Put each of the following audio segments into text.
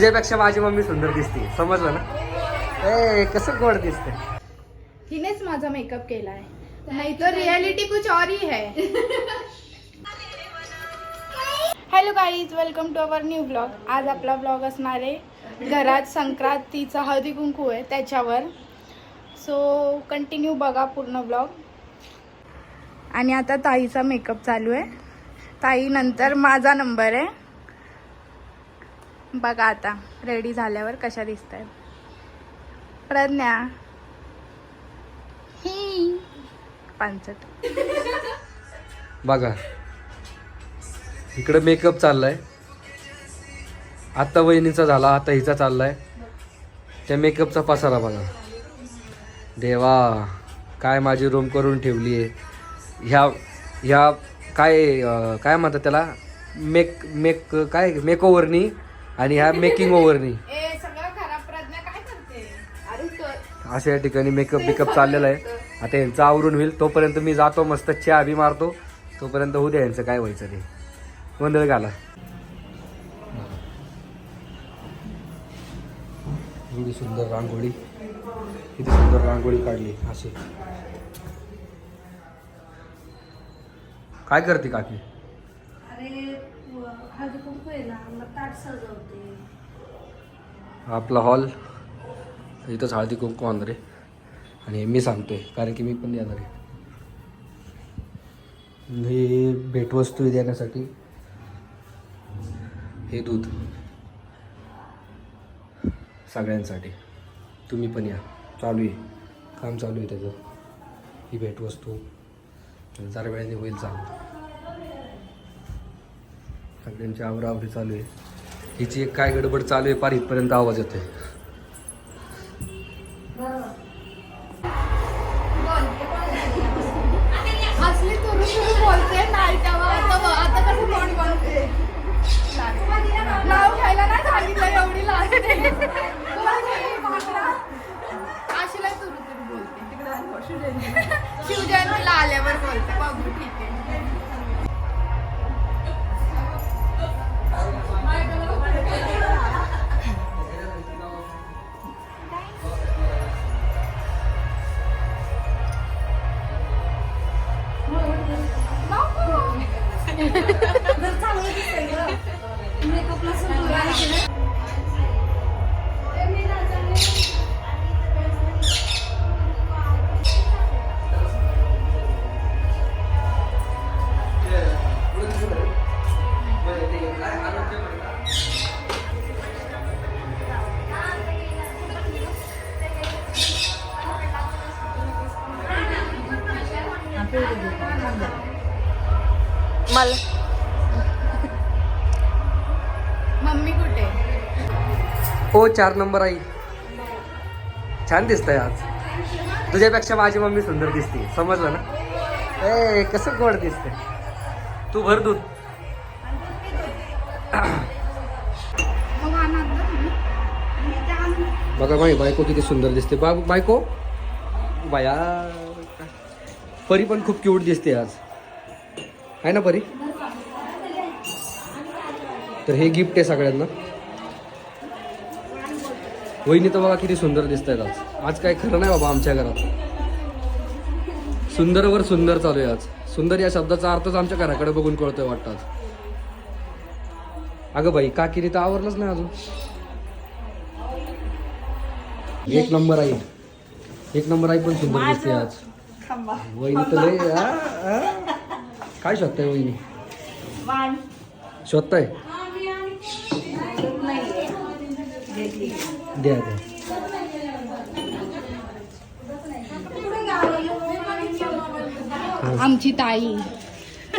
तुझ्यापेक्षा माझी मम्मी सुंदर दिसते. समजलं ना? ए कसं गोड दिसते हिनेच माझा मेकअप केला आहे नाही तर रियालिटी कुछ और ही है. Hello guys welcome to our new blog आज आपला ब्लॉग असणार आहे घरात संक्रांतीचा हळदी कुंकू आहे त्याच्यावर. सो कंटिन्यू बघा पूर्ण ब्लॉग आणि आता ताईचा मेकअप चालू आहे. ताई नंतर माझा नंबर आहे. बघा आता रेडी झाल्यावर कशा दिसत आहेत प्रज्ञा. ही. पांचट बघा. इकडे मेकअप चाललाय. आता वहिनीचा झाला आता हिचा चाललाय. त्या मेकअपचा पसारा बघा. देवा काय माझी रूम करून ठेवली आहे. ह्या ह्या काय काय म्हणतात त्याला? मेक मेक काय? मेकओव्हरनी आणि ह्या मेकिंग ओव्हरनी ए सगळं खराब प्रज्ञा काय करते? अरे कर अशा या ठिकाणी मेकअप बिकअप चाललेला आहे. आता यांचं आवरून होईल. तोपर्यंत मी जातो मस्त चहा बी मारतो. तोपर्यंत होऊ द्या यांचं काय व्हायचं ते. गोंधळ घाला. एवढी सुंदर रांगोळी. किती सुंदर रांगोळी काढली अशी. काय करते काकी? अरे हळदी कुंकू आहे ना मग ताट सजवते. आपला हॉल इथंच हळदी कुंकू आणणार आहे. आणि मी सांगतोय कारण की मी पण येणार आहे. हे भेटवस्तू देण्यासाठी हे दूध सगळ्यांसाठी. तुम्ही पण या. चालू आहे. काम चालू आहे त्याचं. ही भेटवस्तू. जरा वेळाने होईल चालू. सगळ्यांची आवरावरी चालू आहे. हिची एक काय गडबड चालू आहे पार इथपर्यंत आवाज येतोय. असली तुरु बोलते नाही तेव्हा आता बघ, मला. मम्मी कुठे? हो चार नंबर आई. छान दिसतंय आज. तुझ्यापेक्षा माझी मम्मी सुंदर दिसते. समजलं ना? ए कसं गोड दिसते तू भर दूध. बघा माही बायको किती सुंदर दिसते. बा बायको? बाया. परी पण खूप क्यूट दिसते आज. आहे ना परी? तर हे गिफ्ट आहे सगळ्यांना. वहिनी तर बघा किती सुंदर दिसत आहेत आज. आज काय खरं नाही बाबा आमच्या घरात. सुंदरवर सुंदर चालू आहे आज. सुंदर या शब्दाचा अर्थच आमच्या घराकडे बघून कळतोय वाटतं आज. अगं बाई काकीने तर आवरलंच नाही अजून. एक नंबर आई. एक नंबर आई पण सुंदर दिसते आज. वहिनी तर. काय शोधताय वहिनी? शोधताय? द्या द्या. आमची ताई.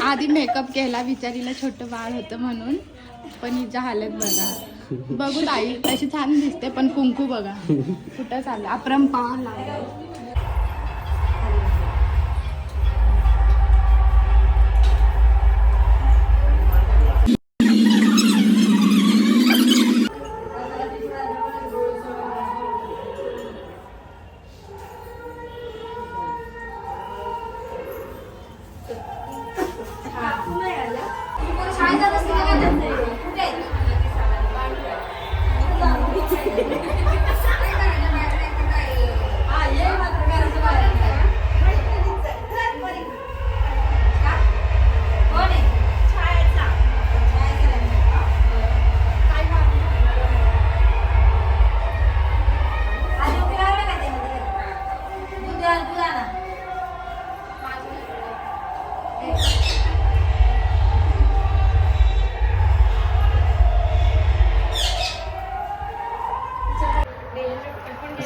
आधी मेकअप केला बिचारीला छोटं बाळ होतं म्हणून पण हिच्या हालत बघा. बघू ताई तशी छान दिसते पण कुंकू बघा. कुठं चाललं अपरंपार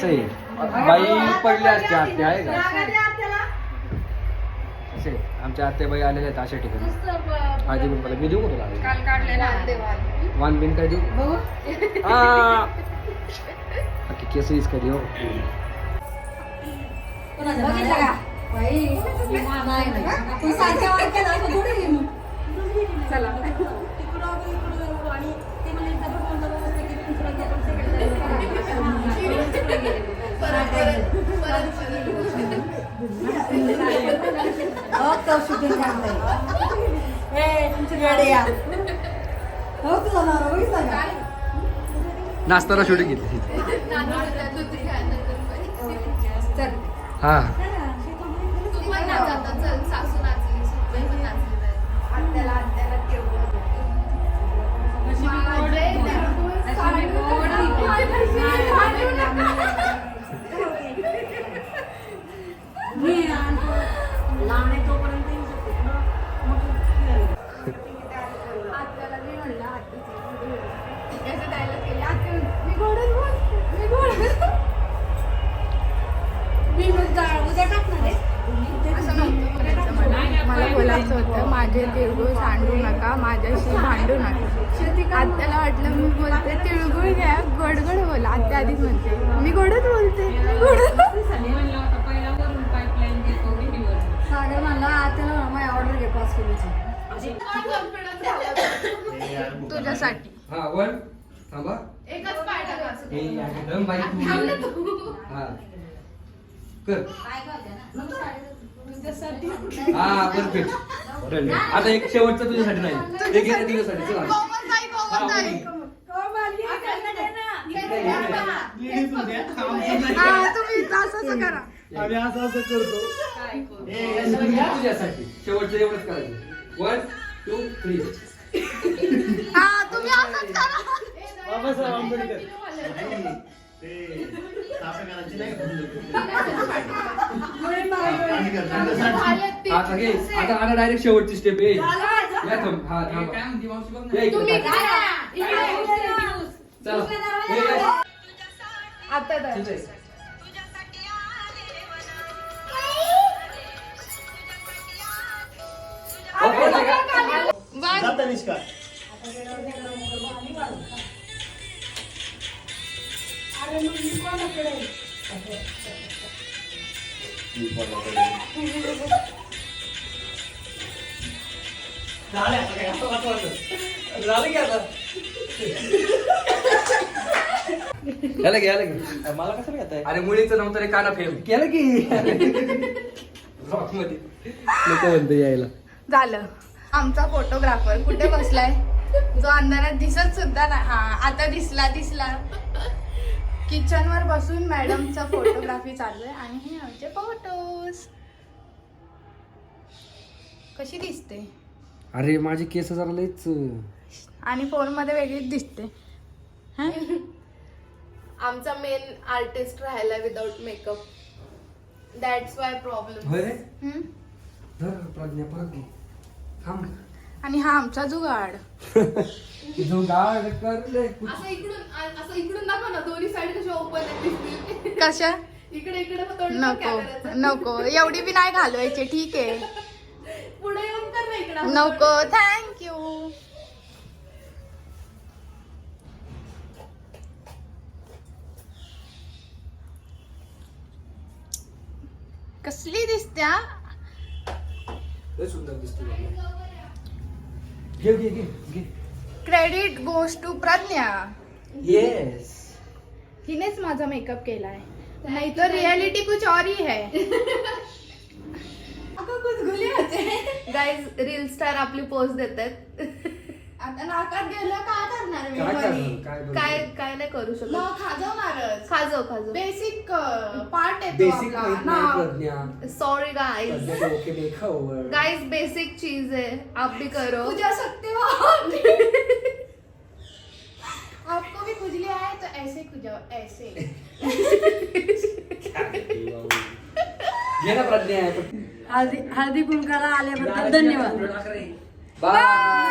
लागलं पडले असते आत्या आहे का? असे आमच्या आत्याबाई आलेल्या आहेत अशा ठिकाणी. आधी पण मला मी देऊ का तुला? वान बिन काय देऊ? आ! बाकी केस कधी हो बाई, आहे. चला. नाचताना शूटिंग घेतली चल. हा आत्याला बोलायचं होतं माझे तिळगुळ सांडू नका माझ्याशी भांडू नका. आत्याला वाटलं मी बोलते तिळगुळ घ्या गोड गोड बोला. आत्या आधीच म्हणते मी गोडच बोलते मी गोडच सागर म्हणला आत्याला माझी ऑर्डर घे पाच किलोची. तुझ्यासाठी. हा वन थांबा. एकच पाय हे हा. कर. हा परफेक्ट आता एक शेवटचं तुझ्यासाठी नाही. एक तुझ्यासाठी? चला. कोमलताई, कोमलताई. हा, तुम्ही तसंच करा. तुझ्यासाठी. शेवटचं एवढंच करायचं. वन टू थ्री हा तुम्ही असंच करा आता घे आता आता डायरेक्ट शेवटची स्टेप आहे या थांब हा थांब. या इकडे, तुम्ही थांब. करा. चला. हे, हे. आता तर. ठीक आहे. ओके, नाही का? याला घे मला कसं अरे मुलीचं नव्हतं रे काना फेम. केलं की. रॉकमध्ये. नको म्हणते यायला. झालं. आमचा फोटोग्राफर कुठे बसलाय? जो अंधारात दिसत सुद्धा नाही. हा आता दिसला दिसला. किचन वर बसून मॅडमचा फोटोग्राफी चालू आहे आणि हे आमचे फोटोज कशी दिसते? अरे माझे केस जरा लईच आणि फोनमध्ये वेगळीच दिसते. हं? आमचा मेन आर्टिस्ट राहायला without makeup that's why problem होय रे? हं? धर प्रज्ञा परत घे. थांब आणि हा आमचा जुगाड. जो गाड कर ले असं इकडून आ- असं इकडून दाखव ना दोन्ही साईड कशा ओपन दिसतील. कशा? इकडे इकडे मग तोंड नको. नको. एवढी बी नाही घालवायची ठीक आहे. पुढे नको थँक्यू कसली दिसत्या credit goes to Pragya. Yes हिनेच माझा मेकअप केलाय. नाही तर रियालिटी कुछ और ही है. गाईज रील स्टार आपली पोस्ट देतात आता नाकात गेलं काय करणार मी काय? काय नाही करू शकत. खाजवणारच. खाजो खाजो बेसिक पार्ट येतो बेसिक आपला. माहीत नाही नाव. प्रज्ञा. सॉरी प्रज्ञा है. गाइस बेसिक चीज है आप भी करो. पूजा सत्यवान आपको भी खुजली आए तो ऐसे खुजाओ ऐसे. घे ना प्रज्ञा हळदी हळदी कुंकाला आल्याबद्दल धन्यवाद. बाय!